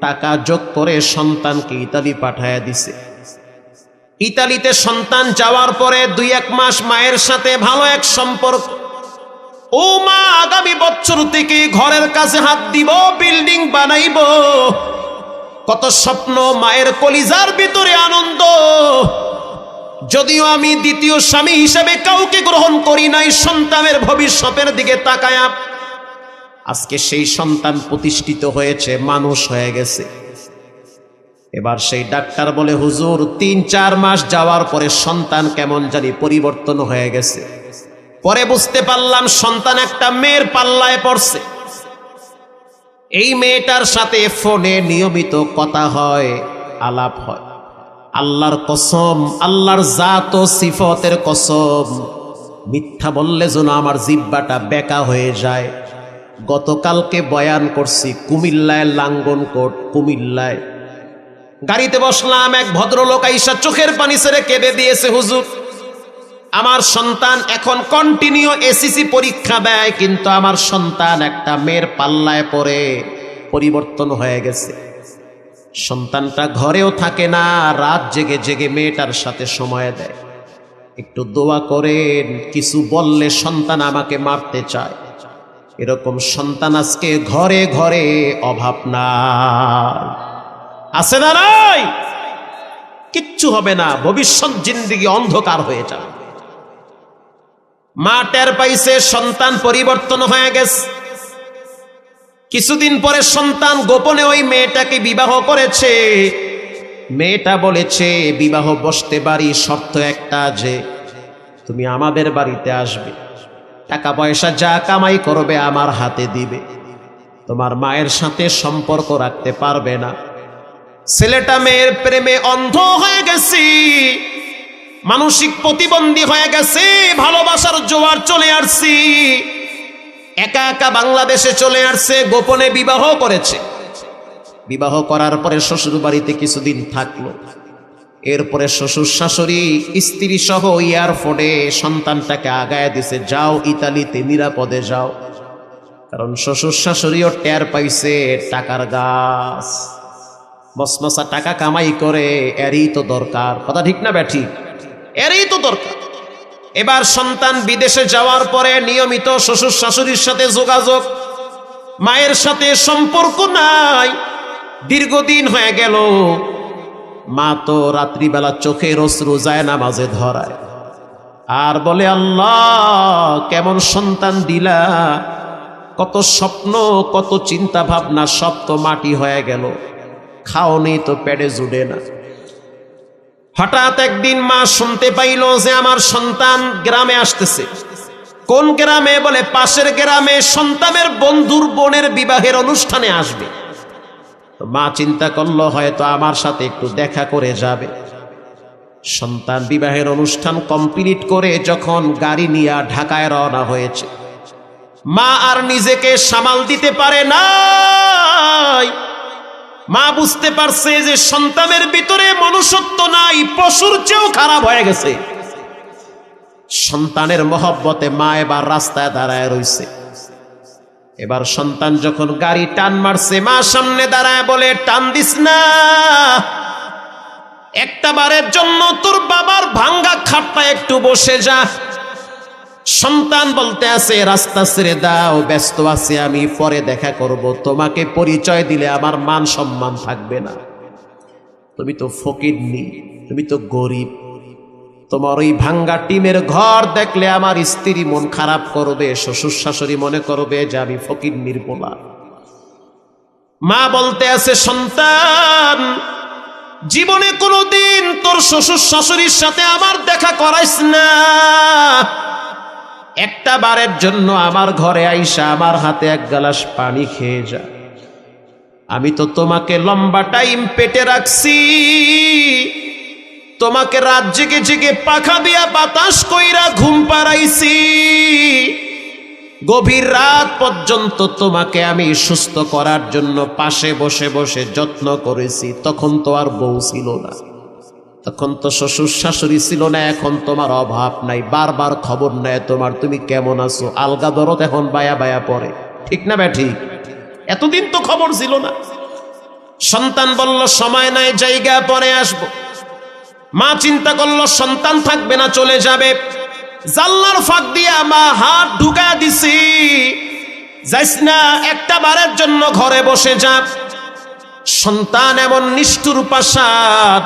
টাকা যোগ করে সন্তানকে ইতালি পাঠায়া দিছে। ইতালিতে সন্তান যাওয়ার পরে দুই এক মাস মায়ের সাথে ভালো এক সম্পর্ক। ও মা, আগামী বছর থেকে ঘরের কাছে হাত দিব, বিল্ডিং বানাইব। কত স্বপ্ন, মায়ের কলিজার ভিতরে আনন্দ। যদিও আমি দ্বিতীয় স্বামী হিসেবে কাউকে গ্রহণ করি নাই, সন্তানের ভবিষ্যতের দিকে তাকায়া আজকে সেই সন্তান প্রতিষ্ঠিত হয়েছে, মানুষ হয়ে গেছে। এবার সেই ডাক্তার বলে, হুজুর, তিন চার মাস যাওয়ার পরে সন্তান কেমন জানি পরিবর্তন হয়ে গেছে। পরে বুঝতে পারলাম সন্তান একটা মেয়ের পাল্লায় পড়ছে। এই মেয়েটার সাথে ফোনে নিয়মিত কথা হয়, আলাপ হয়। আল্লাহর কসম, আল্লাহর জাত ও সিফতের কসম। মিথ্যা বললে যেন আমার জিব্বাটা বেকা হয়ে যায়। গতকালকে বয়ান করছি, কুমিল্লায় লাঙ্গনকোট কুমিল্লায়। গাড়িতে বসলাম, এক ভদ্রলোক আইসা চোখের পানি সেরে কেঁদে দিয়েছে, হুজুর, আমার সন্তান এখন কন্টিনিউ এসিসি পরীক্ষা দেয়, কিন্তু আমার সন্তান একটা মেয়ের পাল্লায় পড়ে, পরিবর্তন হয়ে গেছে। সন্তানটা ঘরেও থাকে না, রাত জেগে জেগে মেয়েটার সাথে সময় দেয়। একটু দোয়া করেন, কিছু বললে সন্তান আমাকে মারতে চায়। এরকম সন্তান আজকে ঘরে ঘরে অভাব না আছে না নাই? কিচ্ছু হবে না, ভবিষ্যৎ জিন্দিগি অন্ধকার হয়ে যাবে। মা টের পাইছে, সন্তান পরিবর্তন হয়ে গেছে। কিছুদিন পরে সন্তান গোপনে ওই মেয়েটাকে বিবাহ করেছে। মেয়েটা বলেছে, বিবাহ বসতে পারি শর্ত একটা যে, তুমি আমাদের বাড়িতে আসবে। টাকা পয়সা যা কামাই করবে আমার হাতে দিবে। তোমার মায়ের সাথে সম্পর্ক রাখতে পারবে না। ছেলেটা মেয়ের প্রেমে অন্ধ হয়ে গেছি। মানসিক প্রতিবন্ধী হয়ে গেছে। ভালোবাসার জোয়ার চলে আসছি। একা একা বাংলাদেশে চলে আসছে। গোপনে বিবাহ করেছে। বিবাহ করার পরে শ্বশুর বাড়িতে কিছুদিন থাকল। এরপরে শ্বশুর শাশুড়ি, স্ত্রী সহ এয়ারপোর্টে সন্তানটাকে আগায় দিছে, যাও ইতালিতে, নিরাপদে যাও। কারণ শ্বশুর শাশুড়িও টের পাইছে, টাকার গাছ, মসমসা টাকা কামাই করে, এরই তো দরকার। কথা ঠিক না ব্যাঠি? এরই তো দরকার। এবার সন্তান বিদেশে যাওয়ার পরে নিয়মিত শ্বশুর শাশুড়ির সাথে যোগাযোগ। মায়ের সাথে সম্পর্ক নাই। দীর্ঘদিন হয়ে গেল। মা তো রাত্রিবেলা চোখের অশ্রু যায় না মাঝে ধরায়। আর বলে, আল্লাহ, কেমন সন্তান দিলা। কত স্বপ্ন, কত চিন্তা ভাবনা সব তো মাটি হয়ে গেল। খাওনি তো পেটে জুড়ে না। হঠাৎ একদিন মা শুনতে পাইল যে আমার সন্তান গ্রামে আসতেছে। কোন গ্রামে? বলে, পাশের গ্রামে সন্তানের বন্ধুর বোনের বিবাহের অনুষ্ঠানে আসবে। মা চিন্তা করল, হয়তো আমার সাথে একটু দেখা করে যাবে। সন্তান বিবাহের অনুষ্ঠান কমপ্লিট করে যখন গাড়ি নিয়ে ঢাকায় রওনা হয়েছে। মা আর নিজেকে সামাল দিতে পারে নাই। মা বুঝতে পারছে যে সন্তানের ভিতরে মনুষ্যত্ব নাই, পশুর চেয়েও খারাপ হয়ে গেছে। সন্তানের মহব্বতে মা এবার রাস্তায় দাঁড়ায় রইছে। এবার সন্তান যখন গাড়ি টান মারছে, মা সামনে দাঁড়ায় বলে, টান দিস না। একটা বারের জন্য তোর বাবার ভাঙ্গা খাটটা একটু বসে যা। সন্তান বলতে আছে, রাস্তা ছেড়ে দাও, ব্যস্ত আছে আমি, পরে দেখা করব। তোমাকে পরিচয় দিলে আমার মান সম্মান থাকবে না। তুমি তো ফকির নি, তুমি তো গরিব। তোমার ওই ভাঙ্গা টিমের ঘর দেখলে আমার স্ত্রী মন খারাপ করবে শ্বশুর শাশুড়ি মনে করবে যে আমি ফকির নির্বলা মা বলতে আছে, সন্তান, জীবনে কোনোদিন তোর শ্বশুর শাশুড়ির সাথে আমার দেখা করাইস না। একটা বারের জন্য আমার ঘরে আইসা আমার হাতে এক গ্লাস পানি খেয়ে যা। আমি তো তোমাকে লম্বা টাইম পেটে রাখছি। তোমাকে রাত জেগে জেগে পাখা দিয়া বাতাস কইরা ঘুম পাড়াইছি। গভীর রাত পর্যন্ত তোমাকে আমি সুস্থ করার জন্য পাশে বসে বসে যত্ন করেছি, তখন তো আর বউ ছিল না। তখন তো শ্বশুর শাশুড়ি ছিল না, এখন তোমার অভাব নাই। বারবার খবর নেয় তোমার, তুমি কেমন আছো? আলগা দরদ এখন বায়া বায়া পড়ে। ঠিক না ব্যা ঠিক এতদিন তো খবর ছিল না। সন্তান বলল, সময় নাই, জায়গা পরে আসব। মা চিন্তা করল, সন্তান থাকবে না, চলে যাবে। জাল্লার ফাঁক দিয়া মা হাত ঢুকা দিছি। যাইস না, একটা বারের জন্য ঘরে বসে যা। সন্তান এমন নিষ্ঠুর পাশাদ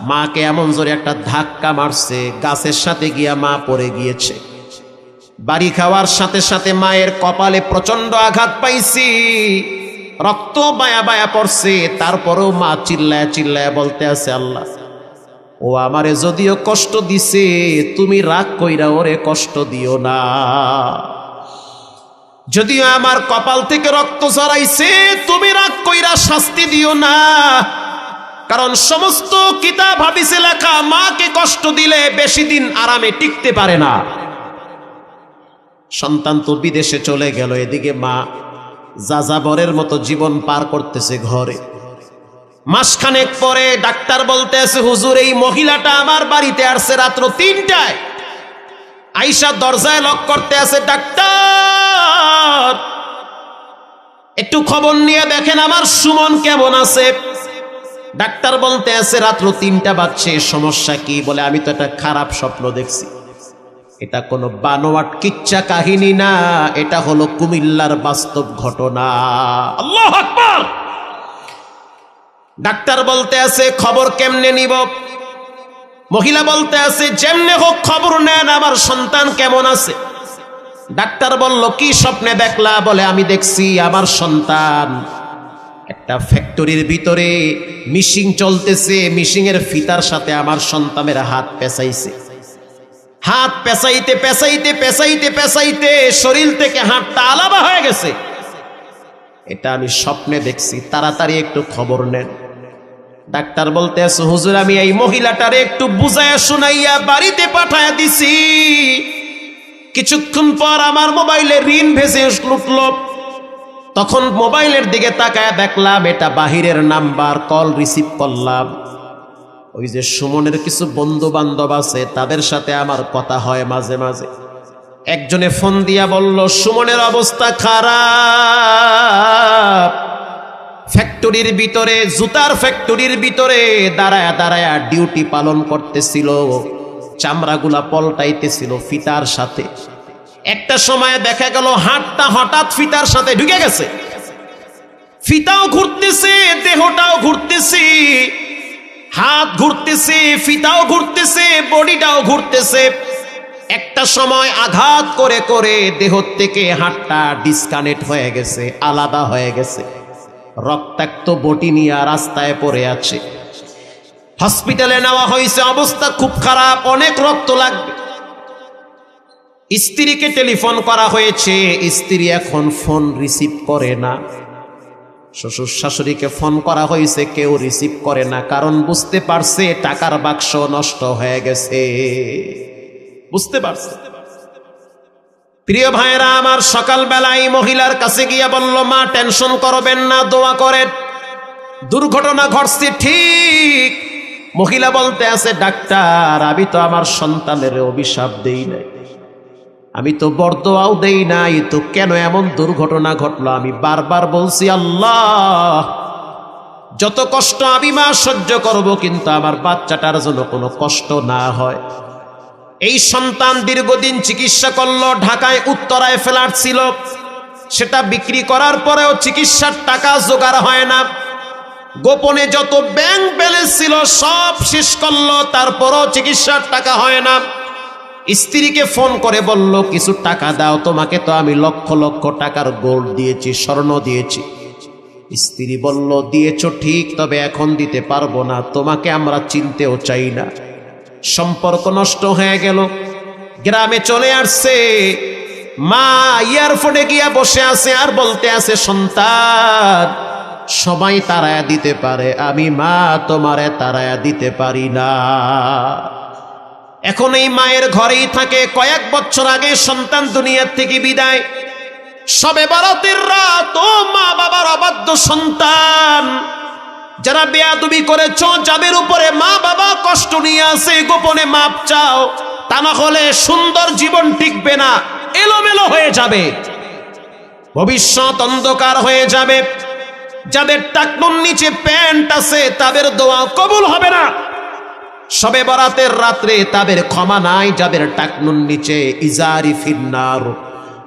মাকে এমন জোরে একটা ধাক্কা মারছে, গাছের সাথে গিয়া মা পড়ে গিয়েছে। বাড়ি খাওয়ার সাথে সাথে মায়ের কপালে প্রচণ্ড আঘাত পাইছি। রক্ত বায়া বায়া পড়ছে, তারপরেও মা চিল্লায় চিল্লায় বলতে আছে, আল্লাহ ও আমারে যদিও কষ্ট দিছে, তুমি রাগ কইরা ওরে কষ্ট দিও না। যদিও আমার কপাল থেকে রক্ত ঝরাইছে, তুমি রাগ কইরা শাস্তি দিও না। কারণ সমস্ত কিতাব, হাদিসে লেখা, মাকে কষ্ট দিলে বেশি দিন আরামে টিকতে পারে না। সন্তান তো বিদেশে চলে গেল, এদিকে মা যাযাবরের মতো জীবন পার করতেছে ঘরে। মাসখানেক পরে ডাক্তার বলতে আছে হুজুর, এই মহিলাটা আমার বাড়িতে আসছে রাত্র তিনটায়। আইসা দরজায় লক করতে আছে, ডাক্তার, একটু খবর নিয়ে দেখেন আমার সুমন কেমন আছে? ডাক্তার বলতে আছে, রাত্র তিনটা বাজছে, সমস্যা কি? বলে, আমি তো একটা খারাপ স্বপ্ন দেখছি। এটা কোনো বানোয়াট কিচ্ছা কাহিনী না, এটা হলো কুমিল্লার বাস্তব ঘটনা। আল্লাহ আকবার! ডাক্তার বলতে আছে, খবর কেমনে নিব? মহিলা বলতে আছে, যেমনে হোক খবর নেন, আমার সন্তান কেমন আছে? ডাক্তার বলল, কি স্বপ্নে দেখলা? বলে, আমি দেখছি আমার সন্তান একটা ফ্যাক্টরির ভিতরে মিশিং চলতেছে মিশিং এর ফিতার সাথে আমার সন্তানের হাত পেঁচাইছে। হাত পেঁচাইতে পেঁচাইতে পেঁচাইতে পেঁচাইতে শরীর থেকে হাতটা আলাদা হয়ে গেছে। এটা আমি স্বপ্নে দেখছি, তাড়াতাড়ি একটু খবর নেন। ডাক্তার বলতে হুজুর, আমি এই মহিলাটারে একটু বুঝাইয়া শুনাইয়া বাড়িতে পাঠায়া দিছি। কিছুক্ষণ পর আমার মোবাইলে ঋণ ভেসে উঠল। তখন মোবাইলের দিকে তাকায় দেখলাম, এটা বাহিরের নাম্বার, কল রিসিভ করলাম। ওই যে সুমনের কিছু বন্ধু বান্ধব আছে, তাদের সাথে আমার কথা হয় মাঝে মাঝে। একজনে ফোন দিয়া বলল, সুমনের অবস্থা খারাপ। ফ্যাক্টরির ভিতরে, জুতার ফ্যাক্টরির ভিতরে দাঁড়ায় দাঁড়ায় ডিউটি পালন করতেছিল। চামড়াগুলা পলটাইতেছিল ফিতার সাথে। একটা সময় দেখা গেল হাতটা হঠাৎ ফিতার সাথে ঢুকে গেছে। ফিতাও ঘুরতেছে, দেহটাও ঘুরতেছে, হাত ঘুরতেছে, ফিতাও ঘুরতেছে, বডিটাও ঘুরতেছে। একটা সময় আঘাত করে করে দেহ থেকে হাতটা ডিসকানেক্ট হয়ে গেছে, আলাদা হয়ে গেছে। রক্তাক্ত বটি নিয়ে রাস্তায় পড়ে আছে। হসপিটালে নেওয়া হয়েছে অবস্থা খুব খারাপ, অনেক রক্ত লাগবে। স্ত্রীকে টেলিফোন করা হয়েছে, স্ত্রী এখন ফোন রিসিভ করে না। শ্বশুর শাশুড়িকে ফোন করা হয়েছে, কেউ রিসিভ করে না, কারণ বুঝতে পারছে টাকার বাক্স নষ্ট হয়ে গেছে। বুঝতে পারছে? প্রিয় ভাইরা আমার সকালবেলায় মহিলার কাছে গিয়া বলল, মা, টেনশন করবেন না, দোয়া করেন। দুর্ঘটনা ঘটছে ঠিক। মহিলা বলতে আছে, ডাক্তার, আমি তো আমার সন্তানের অভিশাপ দেই নাই। আমি তো বরদোয়াও দেই নাই। তো কেন এমন দুর্ঘটনা ঘটলো? আমি বারবার বলছি, আল্লাহ, যত কষ্ট আমি মা সহ্য করব, কিন্তু আমার বাচ্চাটার জন্য কোনো কষ্ট না হয়। এই সন্তান দীর্ঘদিন চিকিৎসা করল, ঢাকায়, উত্তরায় ফ্ল্যাট ছিল। সেটা বিক্রি করার পরেও চিকিৎসার টাকা জোগাড় হয় না। গোপনে যত ব্যাংক ব্যালেন্স ছিল, সব শেষ করল, তারপরও চিকিৎসার টাকা হয় না। স্ত্রীকে ফোন করে বলল, কিছু টাকা দাও, তোমাকে তো আমি লক্ষ লক্ষ টাকার গোল্ড দিয়েছি, স্বর্ণ দিয়েছি। স্ত্রী বলল, দিয়েছ ঠিক, তবে এখন দিতে পারব না, তোমাকে আমরা চিনতেও চাই না। সম্পর্ক নষ্ট হয়ে গেল। গ্রামে চলে আসছে। মা ইয়ারফোনে গিয়া বসে আছে আর বলতে আছে, সন্তান, সবাই তারায়া দিতে পারে। আমি মা, তোমারে তারায়া দিতে পারি না। এখন এই মায়ের ঘরেই থাকে। কয়েক বছর আগে সন্তান দুনিয়ার থেকে বিদায়। সবে বারতের রাত, ও মা বাবার অবাধ্য সন্তান। যারা বেয়াদুবি করেছ, যাদের উপরে মা বাবা কষ্ট নিয়ে আসে গোপনে মাপ চাও, তা না হলে সুন্দর জীবন টিকবে না, এলোমেলো হয়ে যাবে। ভবিষ্যৎ অন্ধকার হয়ে যাবে। যাদের টাকনুর নিচে প্যান্ট আছে, তাদের দোয়া কবুল হবে না। সবে বরাতের রাত্রে তাদের ক্ষমা নাই, যাদের টাকনুর নিচে ইজারি ফিন্নার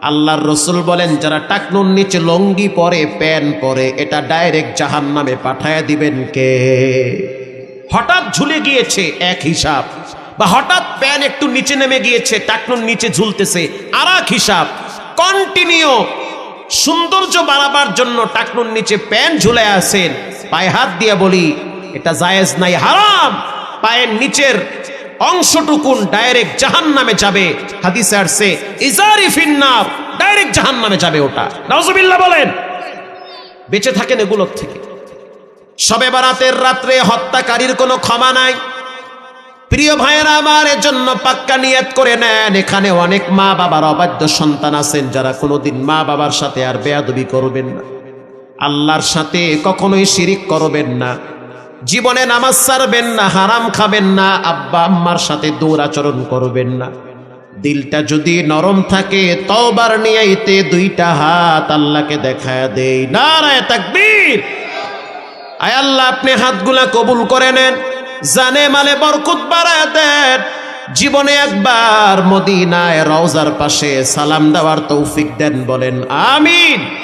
আল্লাহর রসুল বলেন, যারা টাকনুর নিচে লঙ্গি পরে প্যান পরে, এটা ডাইরেক্ট জাহান নামে পাঠায় দিবেন কে? হঠাৎ ঝুলে গিয়েছে এক হিসাব, বা হঠাৎ প্যান একটু নিচে নেমে গিয়েছে, টাকনুর নিচে ঝুলতেছে আর এক হিসাব। কন্টিনিউ সৌন্দর্য বাড়াবার জন্য টাকনুর নিচে প্যান ঝুলে আছেন। পায়ে হাত দিয়ে বলি, এটা জায়েজ নাই, হারাম। পায়ের নিচের অংশটুকুন ডাইরেক্ট জাহান নামে যাবে। হাদিসে ইজারি ফিন্নার ডাইরেক্ট জাহান নামে যাবে ওটা। নাউজুবিল্লাহ বলেন। বেঁচে থাকেন এগুলোর থেকে। সবে বারাতের রাত্রে হত্যাকারীর কোনো ক্ষমা নাই। প্রিয় ভাইয়েরা আমার এর জন্য পাক্কা নিয়ত করে নেন। এখানে অনেক মা বাবার অবাধ্য সন্তান আছেন যারা কোনোদিন মা বাবার সাথে আর বেয়াদবি করবেন না। আল্লাহর সাথে কখনোই শিরিক করবেন না। জীবনে নামাজ ছাড়বেন না, হারাম খাবেন না, আব্বা আম্মার সাথে দৌড়াচরণ করবেন না। দিলটা যদি নরম থাকে, তওবার নিয়াইতে দুইটা হাত আল্লাহকে দেখায় দেই। নারায় তাকবীর! আয় আল্লাহ, আপনি হাতগুলা কবুল করে নেন, জানে মালে বরকত বাড়ায় দেন। জীবনে একবার মদিনায় রওজার পাশে সালাম দেওয়ার তৌফিক দেন বলেন, আমিন।